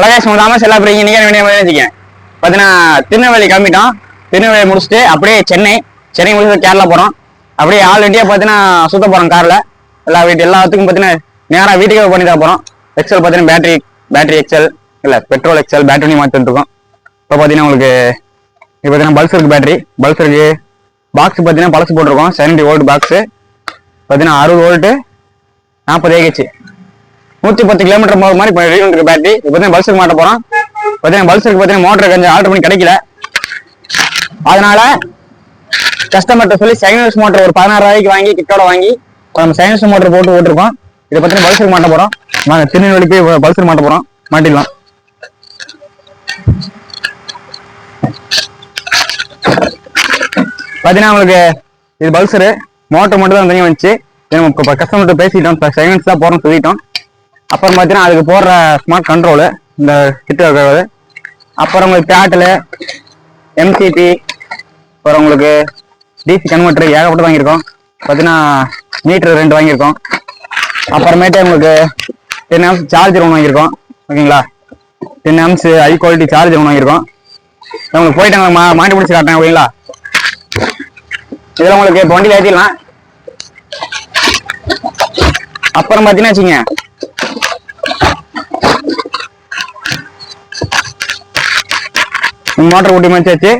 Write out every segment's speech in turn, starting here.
அழகாக சொல்லாம செல்லா போறீங்க நீங்க வேண்டிய வச்சுக்கேன். பார்த்தீங்கன்னா திருநெல்வேலி கிளம்பிட்டோம். திருநெல்வேலி முடிச்சுட்டு அப்படியே சென்னை சென்னை முடிச்சுட்டு கேரளா போறோம். அப்படியே ஆல் இண்டியா பார்த்தீங்கன்னா சுத்த போறோம் கார்ல. எல்லா வீட்டு எல்லாத்துக்கும் பார்த்தீங்கன்னா நேரா வீட்டுக்கே பண்ணி தான் போறோம். எக்ஸல் பார்த்தீங்கன்னா பேட்டரி பேட்டரி எக்ஸல் இல்ல பெட்ரோல் எக்ஸல் பேட்டரி மாற்றிட்டு இருக்கோம். இப்போ பார்த்தீங்கன்னா உங்களுக்கு இப்போ பார்த்தீங்கன்னா பல்ஸ் இருக்கு பேட்டரி பல்ஸ் இருக்கு. பாக்ஸ் பார்த்தீங்கன்னா பழசு போட்டிருக்கோம். செவன்டி ஓல்ட் பாக்ஸு பார்த்தீங்கன்னா அறுபது ஓல்ட்டு நாற்பது ஏகேச்சு நூற்றி பத்து கிலோமீட்டர் போகிற மாதிரி இப்போ இருக்கு பேட்டரி இப்போ பார்த்தீங்கன்னா பல்சருக்கு மாட்ட போகிறோம் பார்த்தீங்கன்னா பல்சருக்கு பார்த்தீங்கன்னா மோட்டர் கொஞ்சம் ஆர்டர் பண்ணி கிடைக்கல. அதனால கஸ்டமர்கிட்ட சொல்லி சைனஸ் மோட்டர் ஒரு பதினாறு ரூபாய்க்கு வாங்கி கிட்டோட வாங்கி நம்ம சைனஸ் மோட்டர் போட்டு ஓட்டிருக்கோம். இதை பார்த்தீங்கன்னா பல்சருக்கு மாட்ட போகிறோம் வாங்க திருநெல்வேலி போய் பல்ஸுக்கு மாட்ட போகிறோம் மாட்டிடலாம். பார்த்தீங்கன்னா உங்களுக்கு இது பல்சரு மோட்டர் மட்டும் தான் தனியாக வந்துச்சு நம்ம கஸ்டமர்கிட்ட பேசிட்டோம். இப்போ சைலன்ஸ் தான் போகிறோம்னு சொல்லிட்டோம். அப்புறம் பார்த்தீங்கன்னா அதுக்கு போடுற ஸ்மார்ட் கண்ட்ரோலு இந்த கிட்ட இருக்கிறது. அப்புறம் உங்களுக்கு பேட்டில் எம்சிபி அப்புறம் உங்களுக்கு டிசி கன்வெர்டர் ஏகப்பட்டு வாங்கியிருக்கோம். பார்த்தீங்கன்னா மீட்ரு ரெண்டு வாங்கியிருக்கோம். அப்புறமேட்டு உங்களுக்கு டென் ஆம்ஸ் சார்ஜர் ஒன்று வாங்கியிருக்கோம். ஓகேங்களா? Ten amps high quality charger ஒன்று வாங்கியிருக்கோம். உங்களுக்கு போயிட்டு மா மாட்டி பிடிச்சி காட்டுறேன் ஓகேங்களா? இதில் உங்களுக்கு இப்போ வண்டியில் ஏற்றிடலாம் அப்புறம் பார்த்தீங்கன்னா வச்சுங்க மோட்டர் ஊட்டி வச்சாச்சு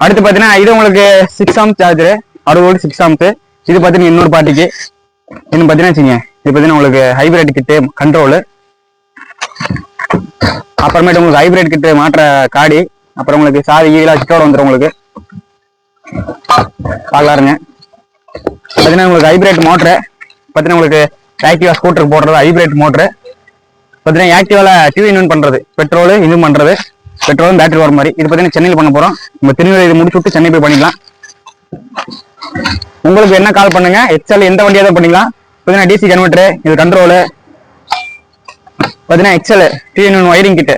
அடுத்து பார்த்தீங்கன்னா இது உங்களுக்கு சிக்ஸ் ஆம் சார்ஜரு அறுபது வோல்ட் சிக்ஸ் ஆம்ஸ் இது பார்த்தீங்கன்னா இன்னொரு பாட்டிக்கு. இன்னும் பார்த்தீங்கன்னா வச்சுங்க இது பார்த்தீங்கன்னா உங்களுக்கு ஹைபிரிட் கிட்டு கண்ட்ரோலு அப்புறமேட்டு உங்களுக்கு ஹைபிரிட் கிட்டு மாற்ற காடி. அப்புறம் உங்களுக்கு சாதி ஈலாம் சிட்டோட வந்துடும் உங்களுக்கு. பார்க்கலாருங்க பார்த்தீங்கன்னா உங்களுக்கு ஹைபிரிட் மோட்ரு பார்த்தீங்கன்னா உங்களுக்கு ஆக்டிவா ஸ்கூட்டருக்கு போடுறது ஹைபிரிட் மோட்ரு பார்த்தீங்கன்னா ஆக்டிவாவில் டியூ இன்வென்ட் பண்ணுறது பெட்ரோலு இன்னும் பண்ணுறது பெட்ரோலும் பேட்டரி வர மாதிரி. இது பார்த்தீங்கன்னா சென்னையில் பண்ண போகிறோம் நம்ம திருநெல்வேலி முடிச்சு விட்டு சென்னை போய் பண்ணிக்கலாம். உங்களுக்கு என்ன கால் பண்ணுங்க? எக்ஸ்எல் எந்த வண்டியாக தான் பண்ணிக்கலாம். பார்த்தீங்கன்னா டிசி கன்வெர்ட்ரு இது கண்ட்ரோலு பார்த்தீங்கன்னா எக்ஸ்எல் டிஎன் ஒயரிங் கிட்டு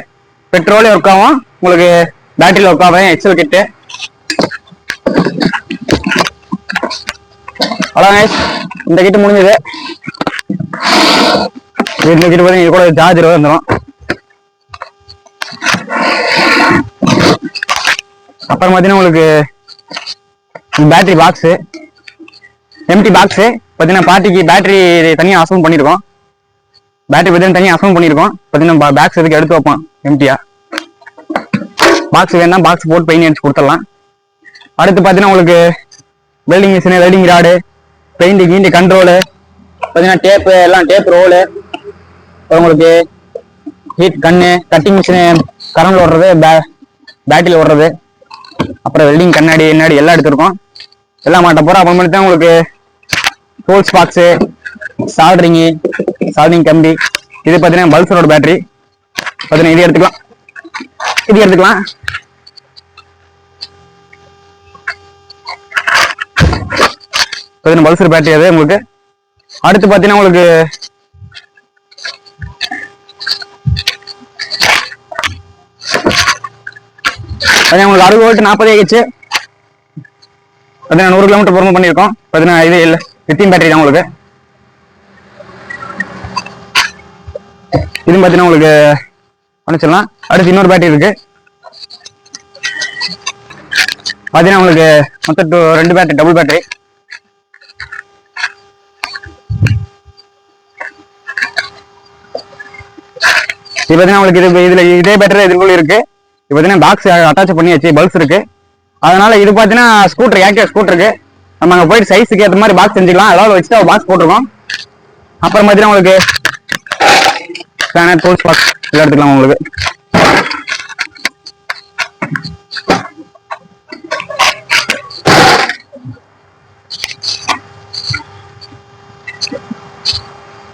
பெட்ரோலே ஒர்க் ஆகும். உங்களுக்கு பேட்டரியில் ஒர்க் ஆகும். எக்ஸ்எல் கிட்டு அதான் இந்த கிட்டு முடிஞ்சது. இந்த கிட்டு பார்த்தீங்கன்னா இது கூட சார்ஜர் வந்துடும் அப்புறம் பார்த்தீங்கன்னா உங்களுக்கு பேட்டரி பாக்ஸு எம்டி பாக்ஸு பார்த்தீங்கன்னா பார்ட்டிக்கு பேட்டரி தனியாக அசௌண்ட் பண்ணியிருக்கோம் பேட்டரி பார்த்தீங்கன்னா தனியாக அசௌண்ட் பண்ணியிருக்கோம் பார்த்தீங்கன்னா பேக்ஸ் எதுக்கு எடுத்து வைப்போம்? எம்டியா பாக்ஸ் வேணா பாக்ஸ் போட்டு பெயிண்ட் அடிச்சு கொடுத்துடலாம். அடுத்து பார்த்தீங்கன்னா உங்களுக்கு welding machine welding rod paint கீண்டு control பார்த்தீங்கன்னா டேப்பு எல்லாம் டேப் ரோலு உங்களுக்கு ஹீட் கண்ணு கட்டிங் மிஷினு கரண்டில் ஓடுறது பே பேட்டரியில் ஓடுறது. அப்புறம் வெல்டிங் கண்ணாடி என்னாடி எல்லாம் எடுத்திருக்கோம். எல்லாம் மாட்ட போகிறோம் அப்புறமேட்டு தான் உங்களுக்கு டூல்ஸ் பாக்ஸு சால்ட்ரிங்கு சால்டிங் கம்பி. இது பார்த்தீங்கன்னா பல்சரோட பேட்டரி பார்த்தீங்கன்னா இது எடுத்துக்கலாம். இது எடுத்துக்கலாம். பார்த்தீங்கன்னா பல்சர் பேட்டரி அது உங்களுக்கு. அடுத்து பார்த்தீங்கன்னா உங்களுக்கு அது உங்களுக்கு அறுபது வோல்ட் நாற்பது ஏகச்சு பார்த்தீங்கன்னா நூறு கிலோமீட்டர் பொறுமை பண்ணியிருக்கோம். பார்த்தீங்கன்னா இது இல்லை. லித்தியம் பேட்டரி தான் உங்களுக்கு. இது பார்த்தீங்கன்னா உங்களுக்கு அனுப்பிச்சிடலாம். அடுத்து இன்னொரு பேட்டரி இருக்கு. பார்த்தீங்கன்னா உங்களுக்கு மொத்தம் டூ ரெண்டு பேட்டரி டபுள் பேட்டரி இது பார்த்தீங்கன்னா உங்களுக்கு இது இதில் இதே பேட்டரி இதுக்குள்ள இருக்கு. இது பார்த்தீங்கன்னா பாக்ஸ் அட்டாச் பண்ணியாச்சு பல்ஸ் இருக்கு. அதனால இது பார்த்தீங்கன்னா ஸ்கூட்டர் ஆக்டிவா ஸ்கூட்டருக்கு நம்ம அங்கே போயிட்டு சைஸுக்கு ஏற்ற மாதிரி பாக்ஸ் செஞ்சுக்கலாம். அதாவது வச்சுட்டு பாக்ஸ் போட்டிருக்கோம். அப்புறம் பார்த்தீங்கன்னா உங்களுக்கு ஸ்பேனர் டூல்ஸ் பாக்ஸ் எல்லாம் எடுத்துக்கலாம் உங்களுக்கு.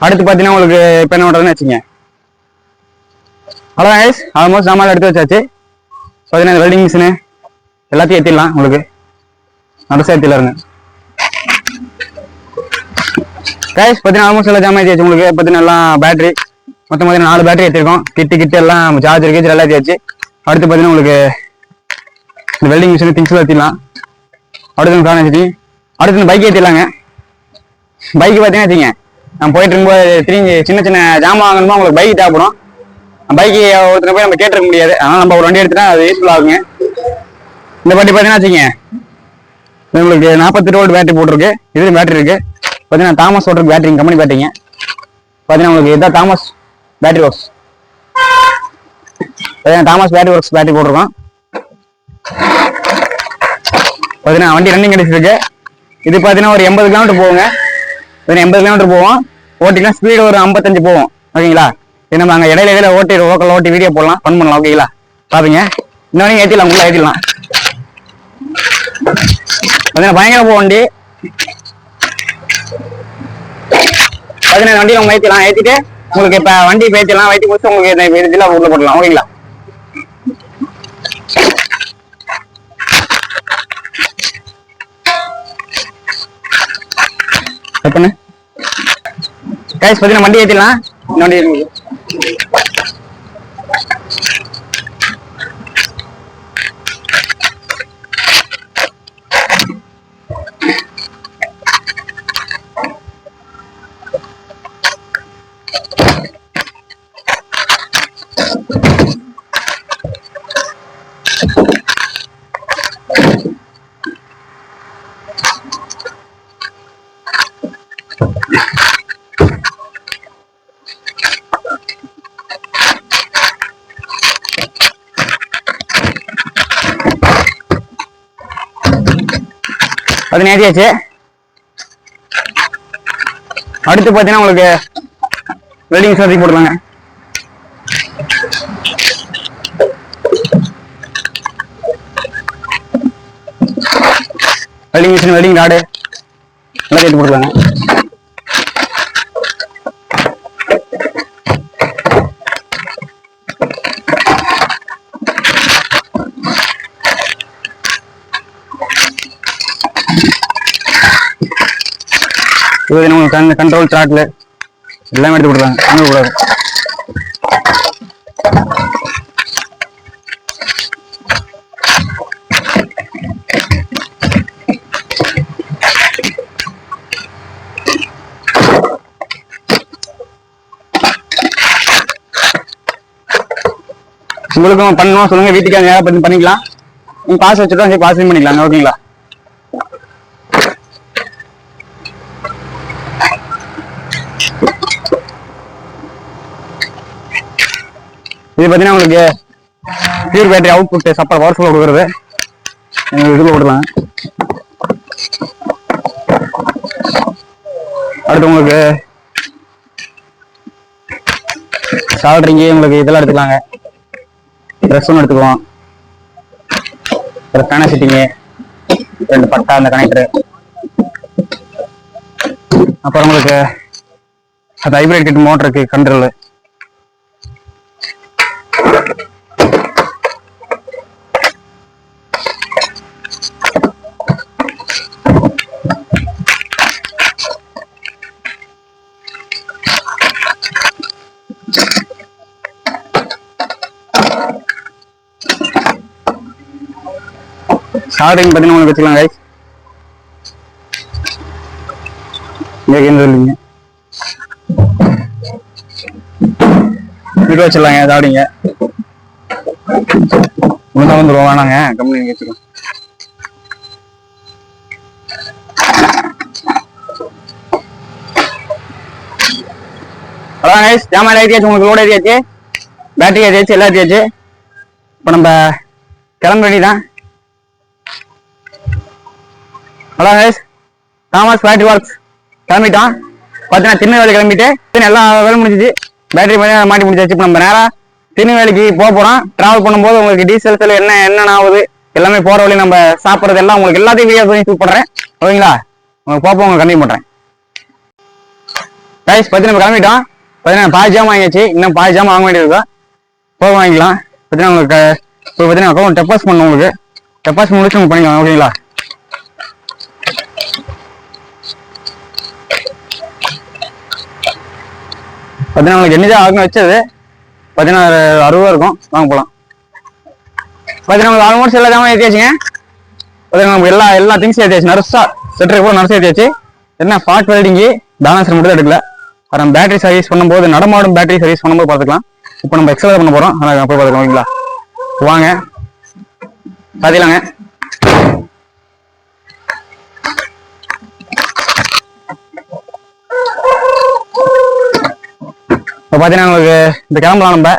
அடுத்து பார்த்தீங்கன்னா உங்களுக்கு இப்போ என்ன பண்ணுறதுன்னு வச்சுங்க அவ்வளோதான் guys. ஆல்மோஸ்ட் சாமான் எடுத்து வச்சாச்சு. பார்த்தீங்கன்னா வெல்டிங் மிஷினு எல்லாத்தையும் ஏற்றிடலாம் உங்களுக்கு. நடுசா ஏற்றிடலாருங்க கைஸ் பார்த்தீங்கன்னா ஆல்மோஸ்ட் எல்லாம் ஜாமான் ஏற்றியாச்சு உங்களுக்கு. பார்த்தீங்கன்னா எல்லாம் பேட்டரி மொத்தம் பார்த்தீங்கன்னா நாலு பேட்டரி ஏற்றிருக்கோம் கிட்டு கிட்டு எல்லாம் சார்ஜர் கேஜர் எல்லாம் ஏற்றியாச்சு அடுத்து பார்த்தீங்கன்னா உங்களுக்கு இந்த வெல்டிங் மிஷின் திங்ஸ்லாம் ஏற்றிடலாம் அடுத்து ஃபேன் வச்சுட்டு அடுத்து இந்த பைக் ஏற்றிடலாங்க பைக் பார்த்தீங்கன்னா வச்சுங்க நான் போயிட்டு இருக்கும்போது திரும்பி சின்ன சின்ன ஜாமான் வாங்கணுமா? உங்களுக்கு பைக் தேவைப்படும். பைக்கு ஒருத்தனை போய் நம்ம கேட்டிருக்க முடியாது. அதனால நம்ம ஒரு வண்டி எடுத்துட்டா அது யூஸ்ஃபுல் ஆகுங்க. இந்த வண்டி பார்த்தீங்கன்னா வச்சுக்கங்க. உங்களுக்கு நாற்பத்தி வோல்ட் பேட்டரி போட்டிருக்கு. இதுலேயும் பேட்டரி இருக்கு. பார்த்தீங்கன்னா தாமஸ் ஓட்டுற பேட்டரி கம்பெனி பேட்டரிங்க பார்த்தீங்கன்னா உங்களுக்கு இதான் தாமஸ் பேட்டரி ஒர்க்ஸ் பார்த்தீங்கன்னா தாமஸ் பேட்டரி ஒர்க்ஸ் பேட்டரி போட்டிருக்கோம். பார்த்தீங்கன்னா வண்டி ரன்னிங் கிடைச்சிருக்கு இது பார்த்தீங்கன்னா ஒரு எண்பது கிலோமீட்டர் போகுங்க. எண்பது கிலோமீட்டர் போவோம். ஓட்டிக்கலாம் ஸ்பீடு ஒரு ஐம்பத்தஞ்சு போவோம் ஓகேங்களா? நம்ம அங்கே இடையில இடையில ஓட்டி லோக்கல் ஓட்டி வீடியோ போடலாம். ஃபன் பண்ணலாம் ஓகேங்களா பாப்பீங்க. இன்னொன்று ஏற்றிடலாம் உள்ள ஏற்றிடலாம் பார்த்தீங்கன்னா பயங்கர போக வண்டி. பதினேழு வண்டி நம்ம ஏற்றிடலாம் ஏற்றிட்டு உங்களுக்கு இப்போ வண்டி பேத்திடலாம் வயிற்று முடிச்சு உங்களுக்கு இதில் உள்ள போடலாம் ஓகேங்களா பண்ணு. கைஸ் பார்த்தீங்கன்னா வண்டி ஏற்றிடலாம் வண்டி அது நேத்தியாச்சு அடுத்து பார்த்தீங்கன்னா உங்களுக்கு வெல்டிங் சர்ஜி போட்டுருவாங்க வெல்டிங் மிஷின் வெல்டிங் ராடு எல்லாம் கேட்டு போட்டுருக்காங்க இது நம்ம கண் கண்ட்ரோல் சார்ட்ல எல்லாமே எடுத்து கொடுத்தாங்க அங்கே கூடாது உங்களுக்கும் பண்ணணும் சொல்லுங்க. வீட்டுக்கு அங்கே பண்ணி பண்ணிக்கலாம். நீங்கள் பாஸ் வச்சுட்டோம் சரி பாஸ் பண்ணிக்கலாம். ஓகேங்களா? இது பார்த்தீங்கன்னா உங்களுக்கு பியூர் பேட்டரி அவுட்புட் சப்பர் பவர்ஃபுல்லாக கொடுக்குறது. இதுல விடலாம் அடுத்து உங்களுக்கு சால்ட்ரிங்கு உங்களுக்கு இதெல்லாம் எடுத்துக்கலாங்க. ட்ரெஸ் ஒன்று எடுத்துக்குவோம் அப்புறம் பேன சிட்டிங்கு ரெண்டு பட்டா அந்த கனெக்டரு அப்புறம் உங்களுக்கு அது ஹைப்ரிட் கிட் மோட்டருக்கு கண்ட்ரோல் ஸ்டார்டிங் பார்த்தீங்கன்னா உங்களுக்கு வச்சுக்கலாம் கைஸ் இங்கே சொல்லுவீங்க வீடு வச்சிடலாங்க சாப்பிடுங்க. ஒழுங்கா வந்துருவோம் வேணாங்க கம்பெனி வச்சிருக்கோம் அதான் கைஸ் ஜாமான் ஏற்றியாச்சு உங்களுக்கு லோட் ஏற்றியாச்சு பேட்டரி ஏற்றியாச்சு எல்லாம் ஏற்றியாச்சு இப்போ நம்ம கிளம்ப தான் hello guys Thomas battery works கிளம்பிட்டோம். பார்த்தீங்கன்னா திருநெல்வேலி கிளம்பிட்டு எல்லா வேலை முடிஞ்சிச்சு. பேட்டரி பண்ணி மாட்டி முடிச்சாச்சு. இப்போ நம்ம நேராக திருநெல்வேலிக்கு போக போகிறோம் ட்ராவல் பண்ணும்போது உங்களுக்கு டீசல் செலவு என்ன என்னென்ன ஆகுது எல்லாமே போகிற வழி நம்ம சாப்பிட்றது எல்லாம் உங்களுக்கு எல்லாத்தையும் வீடியோ பண்ணி ஷூட் பண்ணுறேன் ஓகேங்களா? உங்களுக்கு போக உங்களுக்கு கண்டிப்பாக பண்ணுறேன் கைஸ் பற்றி நம்ம கிளம்பிட்டோம். பார்த்தீங்கன்னா பாதி ஜாம் வாங்கியாச்சு. இன்னும் பாதி ஜாம் வாங்க வேண்டியது போக வாங்கிக்கலாம். பார்த்தீங்கன்னா உங்களுக்கு இப்போ பார்த்தீங்கன்னா அக்கௌண்ட் டெபாஸ் பண்ணணும் உங்களுக்கு. டெப்பாஸ் முடிச்சு உங்களுக்கு பண்ணிக்கலாம். ஓகேங்களா? பார்த்தீங்கன்னா உங்களுக்கு என்னதான் ஆகும் வச்சது பார்த்தீங்கன்னா அறுபது இருக்கும். வாங்க போகலாம் பார்த்தீங்கன்னா உங்களுக்கு ஆல்மோஸ்ட் எல்லா ஜாமான் ஏற்றியாச்சுங்க பார்த்தீங்கன்னா நமக்கு எல்லா எல்லா திங்ஸும் ஏற்றியாச்சு நர்ஸா செட்டரை கூட நர்ஸ் ஏற்றியாச்சு என்ன ஃபாட் வெல்டிங்கு பேலன்சர் மட்டும் எடுக்கல. அப்புறம் பேட்டரி சர்வீஸ் பண்ணும்போது நடமாடும் பேட்டரி சர்வீஸ் பண்ணும்போது பார்த்துக்கலாம். இப்போ நம்ம எக்ஸசைஸ் பண்ண போகிறோம் ஆனால் போய் பார்த்துக்கலாம் ஓகேங்களா? வாங்க. பார்த்துக்கலாங்க. இப்போ பார்த்தீங்கன்னா உங்களுக்கு இந்த கிளம்பலாம் நம்ம.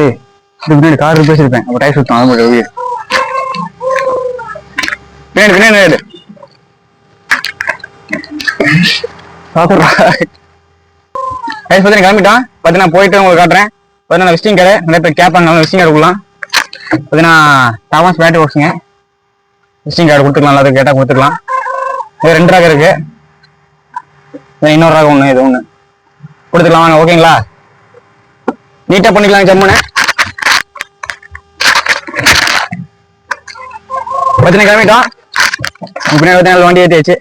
ஏய் இது பின்னாடி கார் பேசியிருப்பேன் அப்போ டயர் சுத்தம் அது மட்டும் வீடு பின்னாடி பின்னாடி சாப்பிட்றா. பார்த்தீங்கன்னா கிளம்பிட்டான். பார்த்தீங்கன்னா போயிட்டு உங்களுக்கு காட்டுறேன். பார்த்தீங்கன்னா விசிட்டிங் கடை. நிறைய பேர் கேட்பாங்க விசிட்டிங் கடை கொடுக்கலாம் பார்த்தீங்கன்னா தாமஸ் பேட்டரி ஒர்க்ஸுங்க விசிட்டிங் கார்டு கொடுத்துக்கலாம் எல்லாத்துக்கும் கேட்டால் கொடுத்துக்கலாம். இது ரெண்டு ரகம் இருக்கு. இன்னொரு ரகம் ஒன்று இது ஒன்று கொடுத்துக்கலாம் வாங்க ஓகேங்களா? நீட்டாக பண்ணிக்கலாம் ஜம்முன்னு. பார்த்தீங்கன்னா கிளம்பிட்டோம். பின்னாடி பார்த்தீங்கன்னா வண்டி ஏற்றியாச்சு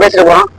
பேசிட்டு போறோம்.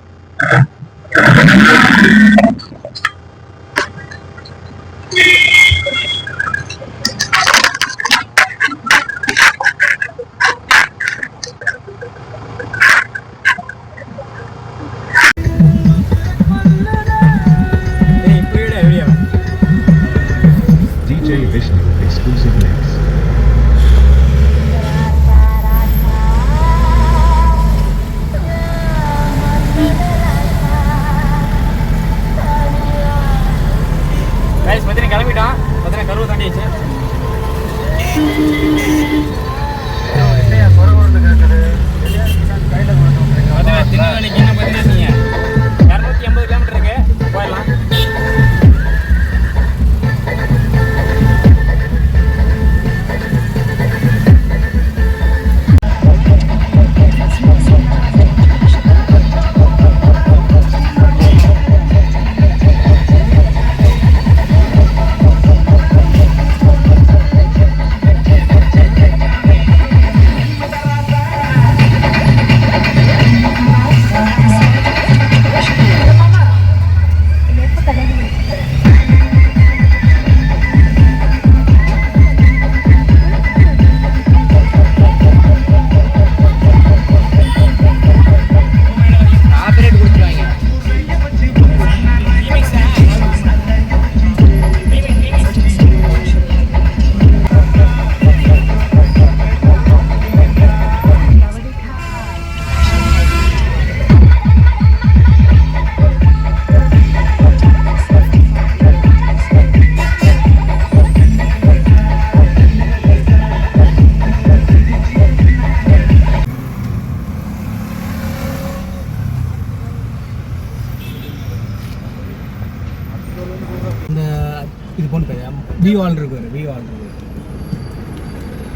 வி வால் இருக்கு வி வால் இருக்கு.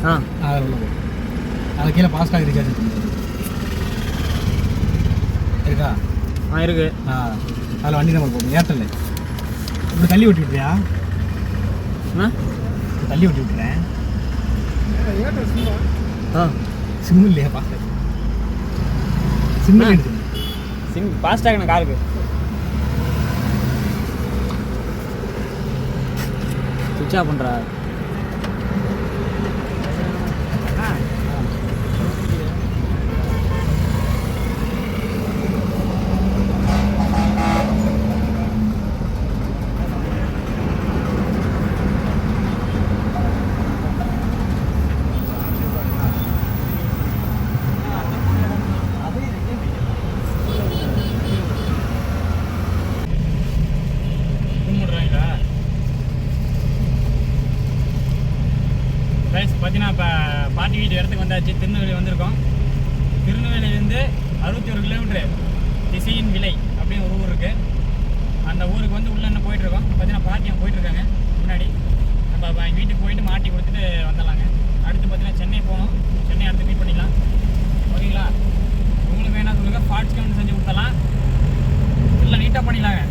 ஆ. அதில் உள்ள போகும் அது கீழே ஃபாஸ்டாக ரீசார்ஜ் இருக்கா? ஆ இருக்கு. ஆ அதில் வண்டி நம்பர் போகும் ஏர்டெல் இப்படி தள்ளி விட்டு விட்டுறியா ஆ. தள்ளி விட்டு விட்டுறேன் ஆ. சிம் இல்லையா ஃபாஸ்டாக சிம் சிம் ஃபாஸ்டாக காருக்கு சுவிட்ச் ஆஃப் பண்ணுறா வீட்டு இடத்துக்கு வந்தாச்சு. திருநெல்வேலி வந்திருக்கோம். திருநெல்வேலியிலேருந்து அறுபத்தி ஒரு கிலோமீட்ரு திசையின் விலை அப்படின்னு ஒரு ஊர் இருக்குது அந்த ஊருக்கு வந்து உள்ளே இன்னும் போயிட்டுருக்கோம். பார்த்தீங்கன்னா பாட்டியம் போயிட்டுருக்காங்க. முன்னாடி. அப்போ எங்கள் வீட்டுக்கு போயிட்டு மாட்டி கொடுத்துட்டு வந்துடலாங்க. அடுத்து பார்த்தீங்கன்னா சென்னை போகணும். சென்னை அடுத்து மீட் பண்ணிக்கலாம் ஓகேங்களா? உங்களுக்கு வேணாம் சொல்லுங்கள் பார்ட்ஸ் கவுண்ட் செஞ்சு கொடுத்தலாம் இல்லை நீட்டாக பண்ணிக்கலாங்க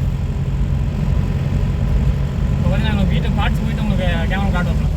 இப்போ பார்த்தீங்கன்னா வீட்டுக்கு பார்ட்ஸ் போயிட்டு உங்களுக்கு கேமரா காட்டுவோம்.